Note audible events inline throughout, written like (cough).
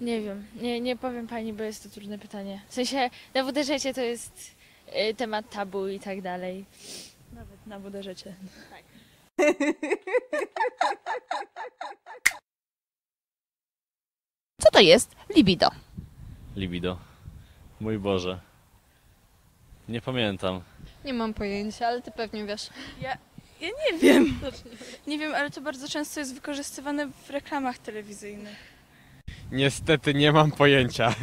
Nie wiem, nie, nie powiem pani, bo jest to trudne pytanie. W sensie na WDŻ to jest y, temat tabu i tak dalej. Nawet na WDŻ. (laughs) Co to jest libido? Libido. Mój Boże. Nie pamiętam. Nie mam pojęcia, ale ty pewnie wiesz. Ja nie wiem. Nie wiem, ale to bardzo często jest wykorzystywane w reklamach telewizyjnych. Niestety nie mam pojęcia.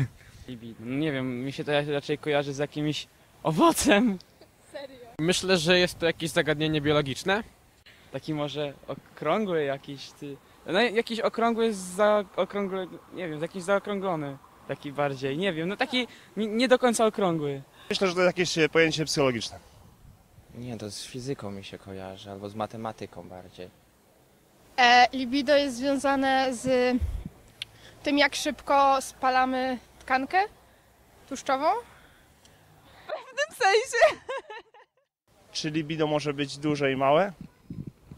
Libido. Nie wiem, mi się to raczej kojarzy z jakimś owocem. Myślę, że jest to jakieś zagadnienie biologiczne. Taki może okrągły jakiś, ty... No jakiś okrągły, zaokrągły, nie wiem, jakiś zaokrąglony. Taki bardziej, nie wiem, no taki nie, nie do końca okrągły. Myślę, że to jakieś e, pojęcie psychologiczne. Nie, to z fizyką mi się kojarzy, albo z matematyką bardziej. E, libido jest związane z tym, jak szybko spalamy tkankę tłuszczową. Czy libido może być duże i małe?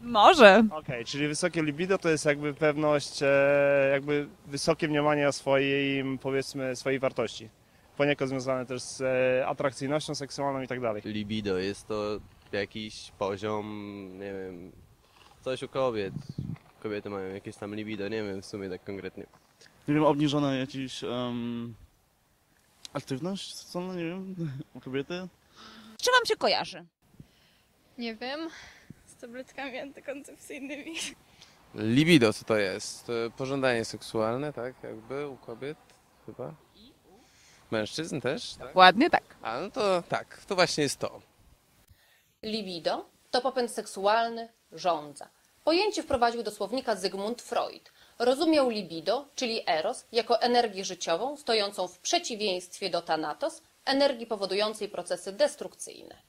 Może. Okej, czyli wysokie libido to jest jakby pewność, e, jakby wysokie mniemanie o swojej, powiedzmy, swojej wartości. Poniekąd związane też z e, atrakcyjnością seksualną i tak dalej. Libido jest to jakiś poziom, nie wiem, coś u kobiet. Kobiety mają jakieś tam libido, nie wiem w sumie tak konkretnie. Nie wiem, obniżona jakaś um, aktywność seksualna, nie wiem, (laughs) u kobiety. Z czym wam się kojarzy? Nie wiem. Z tabletkami antykoncepcyjnymi. Libido co to jest? Pożądanie seksualne, tak? Jakby u kobiet chyba? Mężczyzn też? Tak? Ładnie tak. A no to tak, to właśnie jest to. Libido to popęd seksualny, żądza. Pojęcie wprowadził do słownika Zygmunt Freud. Rozumiał libido, czyli eros, jako energię życiową stojącą w przeciwieństwie do thanatos, energii powodującej procesy destrukcyjne.